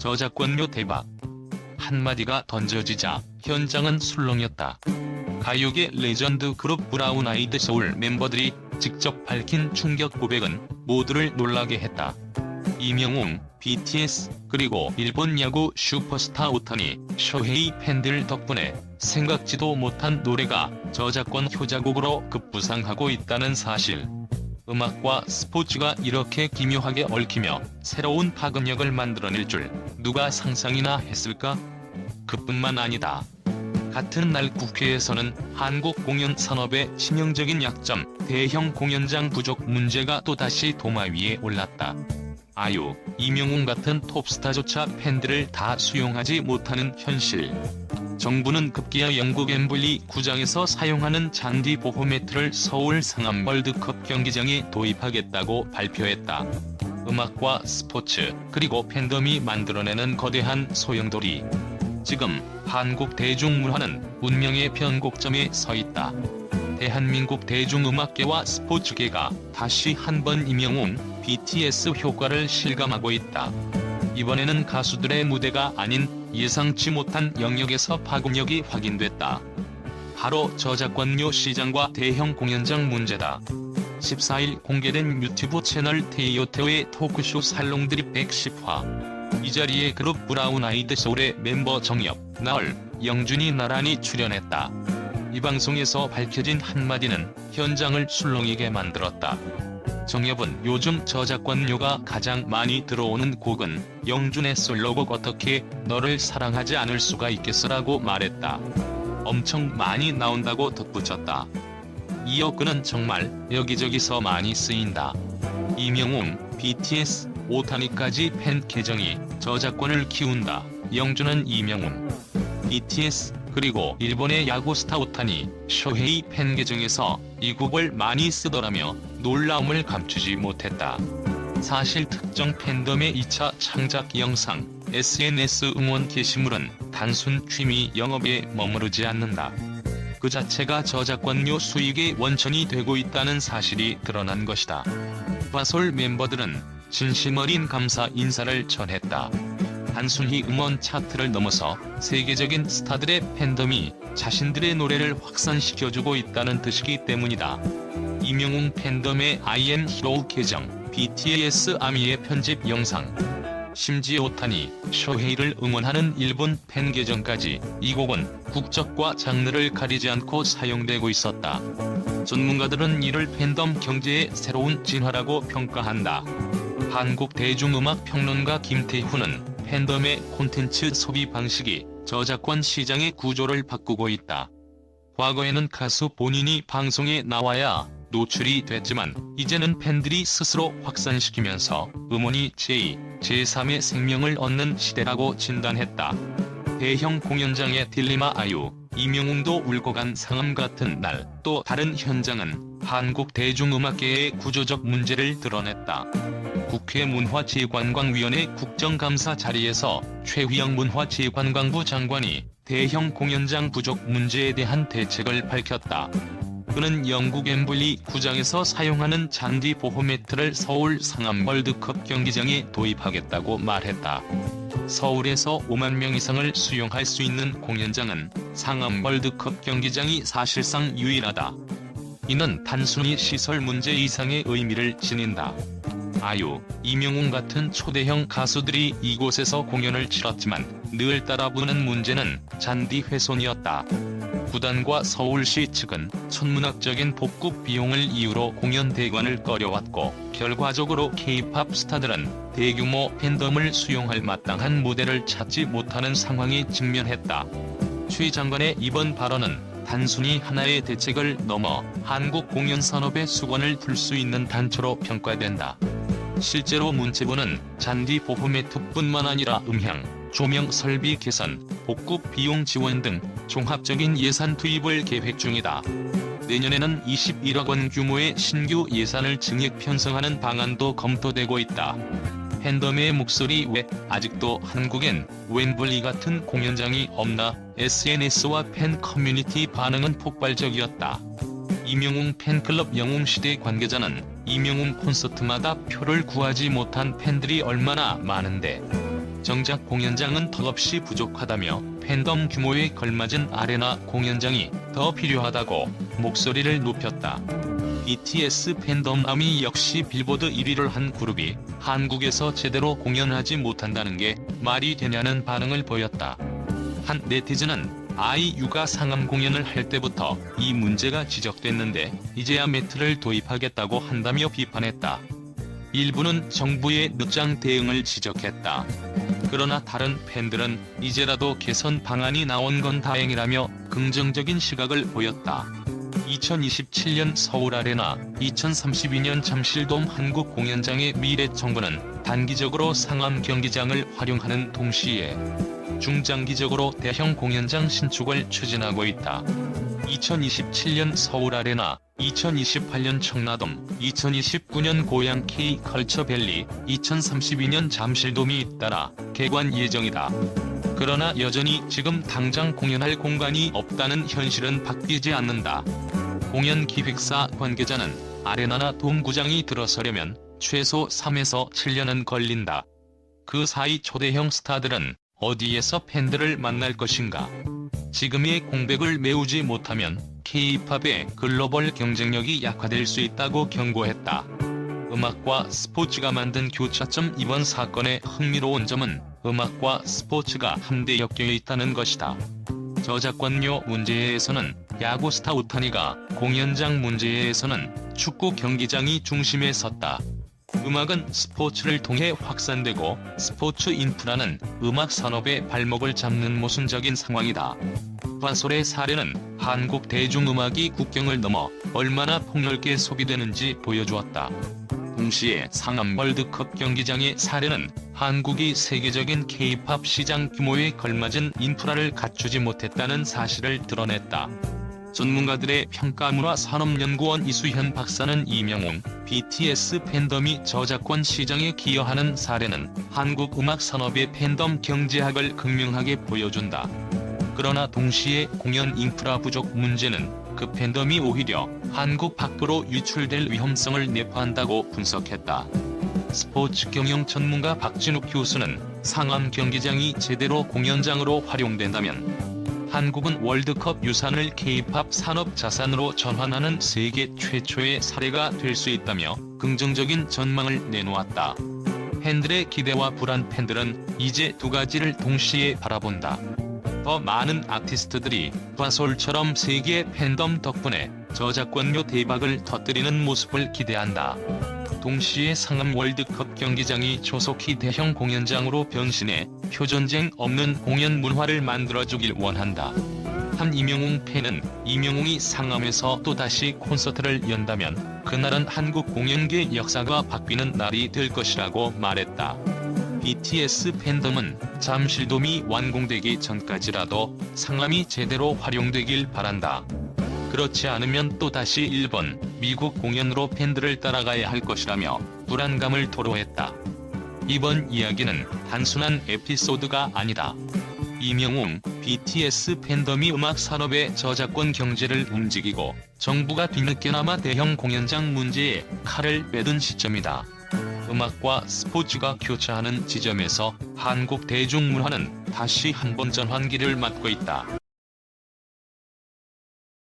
저작권료 대박. 한마디가 던져지자 현장은 술렁였다. 가요계 레전드 그룹 브라운 아이드 소울 멤버들이 직접 밝힌 충격 고백은 모두를 놀라게 했다. 이명웅, BTS, 그리고 일본 야구 슈퍼스타 오타니, 쇼헤이 팬들 덕분에 생각지도 못한 노래가 저작권 효자곡으로 급부상하고 있다는 사실. 음악과 스포츠가 이렇게 기묘하게 얽히며 새로운 파급력을 만들어낼 줄 누가 상상이나 했을까? 그뿐만 아니다. 같은 날 국회에서는 한국 공연 산업의 치명적인 약점, 대형 공연장 부족 문제가 또다시 도마 위에 올랐다. 아유, 이명웅 같은 톱스타조차 팬들을 다 수용하지 못하는 현실. 정부는 급기야 영국 엠블리 구장에서 사용하는 잔디 보호 매트를 서울 상암 월드컵 경기장에 도입하겠다고 발표했다. 음악과 스포츠, 그리고 팬덤이 만들어내는 거대한 소용돌이. 지금 한국 대중문화는 운명의 변곡점에 서 있다. 대한민국 대중음악계와 스포츠계가 다시 한번 이명웅, BTS 효과를 실감하고 있다. 이번에는 가수들의 무대가 아닌 예상치 못한 영역에서 파급력이 확인됐다. 바로 저작권료 시장과 대형 공연장 문제다. 14일 공개된 유튜브 채널 테이오테오의 토크쇼 살롱드립 110화. 이 자리에 그룹 브라운 아이드 소울의 멤버 정엽, 나얼, 영준이 나란히 출연했다. 이 방송에서 밝혀진 한마디는 현장을 술렁이게 만들었다. 정엽은 요즘 저작권료가 가장 많이 들어오는 곡은 영준의 솔로곡 어떻게 너를 사랑하지 않을 수가 있겠어라고 말했다. 엄청 많이 나온다고 덧붙였다. 이어 그는 정말 여기저기서 많이 쓰인다. 이명웅, BTS, 오타니까지 팬 계정이 저작권을 키운다. 영준은 이명웅, BTS, 그리고 일본의 야구 스타 오타니, 쇼헤이 팬 계정에서 이 곡을 많이 쓰더라며 놀라움을 감추지 못했다. 사실 특정 팬덤의 2차 창작 영상, SNS 응원 게시물은 단순 취미 영업에 머무르지 않는다. 그 자체가 저작권료 수익의 원천이 되고 있다는 사실이 드러난 것이다. 바솔 멤버들은 진심 어린 감사 인사를 전했다. 단순히 음원 차트를 넘어서 세계적인 스타들의 팬덤이 자신들의 노래를 확산시켜주고 있다는 뜻이기 때문이다. 이명웅 팬덤의 IM 히로우 계정, BTS 아미의 편집 영상, 심지어 오타니, 쇼헤이를 응원하는 일본 팬 계정까지 이 곡은 국적과 장르를 가리지 않고 사용되고 있었다. 전문가들은 이를 팬덤 경제의 새로운 진화라고 평가한다. 한국 대중음악 평론가 김태훈은 팬덤의 콘텐츠 소비 방식이 저작권 시장의 구조를 바꾸고 있다. 과거에는 가수 본인이 방송에 나와야 노출이 됐지만 이제는 팬들이 스스로 확산시키면서 음원이 제2, 제3의 생명을 얻는 시대라고 진단했다. 대형 공연장의 딜리마 아유, 이명웅도 울고 간 상암 같은 날 또 다른 현장은 한국 대중음악계의 구조적 문제를 드러냈다. 국회 문화재관광위원회 국정감사 자리에서 최휘영 문화재관광부 장관이 대형 공연장 부족 문제에 대한 대책을 밝혔다. 그는 영국 엠블리 구장에서 사용하는 잔디 보호 매트를 서울 상암 월드컵 경기장에 도입하겠다고 말했다. 서울에서 5만 명 이상을 수용할 수 있는 공연장은 상암 월드컵 경기장이 사실상 유일하다. 이는 단순히 시설 문제 이상의 의미를 지닌다. 아유, 이명웅 같은 초대형 가수들이 이곳에서 공연을 치렀지만 늘 따라 부는 문제는 잔디 훼손이었다. 구단과 서울시 측은 천문학적인 복구 비용을 이유로 공연 대관을 꺼려왔고 결과적으로 K-팝 스타들은 대규모 팬덤을 수용할 마땅한 무대를 찾지 못하는 상황에 직면했다. 최 장관의 이번 발언은 단순히 하나의 대책을 넘어 한국 공연 산업의 수건을 풀 수 있는 단초로 평가된다. 실제로 문체부는 잔디 보호 매트뿐만 아니라 음향, 조명 설비 개선, 복구 비용 지원 등 종합적인 예산 투입을 계획 중이다. 내년에는 21억 원 규모의 신규 예산을 증액 편성하는 방안도 검토되고 있다. 팬덤의 목소리 왜 아직도 한국엔 웸블리 같은 공연장이 없나 SNS와 팬 커뮤니티 반응은 폭발적이었다. 이명웅 팬클럽 영웅시대 관계자는 이명웅 콘서트마다 표를 구하지 못한 팬들이 얼마나 많은데 정작 공연장은 턱없이 부족하다며 팬덤 규모에 걸맞은 아레나 공연장이 더 필요하다고 목소리를 높였다. BTS 팬덤 아미 역시 빌보드 1위를 한 그룹이 한국에서 제대로 공연하지 못한다는 게 말이 되냐는 반응을 보였다. 한 네티즌은 아이유가 상암 공연을 할 때부터 이 문제가 지적됐는데 이제야 매트를 도입하겠다고 한다며 비판했다. 일부는 정부의 늦장 대응을 지적했다. 그러나 다른 팬들은 이제라도 개선 방안이 나온 건 다행이라며 긍정적인 시각을 보였다. 2027년 서울 아레나, 2032년 잠실돔 한국 공연장의 미래 정부는 단기적으로 상암 경기장을 활용하는 동시에 중장기적으로 대형 공연장 신축을 추진하고 있다. 2027년 서울 아레나, 2028년 청라돔, 2029년 고양 K 컬처밸리, 2032년 잠실돔이 잇따라 개관 예정이다. 그러나 여전히 지금 당장 공연할 공간이 없다는 현실은 바뀌지 않는다. 공연 기획사 관계자는 아레나나 돔구장이 들어서려면 최소 3에서 7년은 걸린다. 그 사이 초대형 스타들은 어디에서 팬들을 만날 것인가? 지금의 공백을 메우지 못하면 K-팝의 글로벌 경쟁력이 약화될 수 있다고 경고했다. 음악과 스포츠가 만든 교차점 이번 사건의 흥미로운 점은 음악과 스포츠가 함대 엮여 있다는 것이다. 저작권료 문제에서는 야구 스타 우타니가 공연장 문제에서는 축구 경기장이 중심에 섰다. 음악은 스포츠를 통해 확산되고 스포츠 인프라는 음악 산업의 발목을 잡는 모순적인 상황이다. 화솔의 사례는 한국 대중음악이 국경을 넘어 얼마나 폭넓게 소비되는지 보여주었다. 동시에 상암 월드컵 경기장의 사례는 한국이 세계적인 K-팝 시장 규모에 걸맞은 인프라를 갖추지 못했다는 사실을 드러냈다. 전문가들의 평가문화 산업연구원 이수현 박사는 이명웅, BTS 팬덤이 저작권 시장에 기여하는 사례는 한국 음악 산업의 팬덤 경제학을 극명하게 보여준다. 그러나 동시에 공연 인프라 부족 문제는 그 팬덤이 오히려 한국 밖으로 유출될 위험성을 내포한다고 분석했다. 스포츠 경영 전문가 박진욱 교수는 상암 경기장이 제대로 공연장으로 활용된다면 한국은 월드컵 유산을 K-팝 산업 자산으로 전환하는 세계 최초의 사례가 될 수 있다며 긍정적인 전망을 내놓았다. 팬들의 기대와 불안 팬들은 이제 두 가지를 동시에 바라본다. 더 많은 아티스트들이 바솔처럼 세계 팬덤 덕분에 저작권료 대박을 터뜨리는 모습을 기대한다. 동시에 상암 월드컵 경기장이 조속히 대형 공연장으로 변신해 표전쟁 없는 공연 문화를 만들어주길 원한다. 한 이명웅 팬은 이명웅이 상암에서 또다시 콘서트를 연다면 그날은 한국 공연계 역사가 바뀌는 날이 될 것이라고 말했다. BTS 팬덤은 잠실돔이 완공되기 전까지라도 상암이 제대로 활용되길 바란다. 그렇지 않으면 또다시 일본, 미국 공연으로 팬들을 따라가야 할 것이라며 불안감을 토로했다. 이번 이야기는 단순한 에피소드가 아니다. 이명웅, BTS 팬덤이 음악 산업의 저작권 경제를 움직이고 정부가 뒤늦게나마 대형 공연장 문제에 칼을 빼든 시점이다. 음악과 스포츠가 교차하는 지점에서 한국 대중문화는 다시 한 번 전환기를 맞고 있다.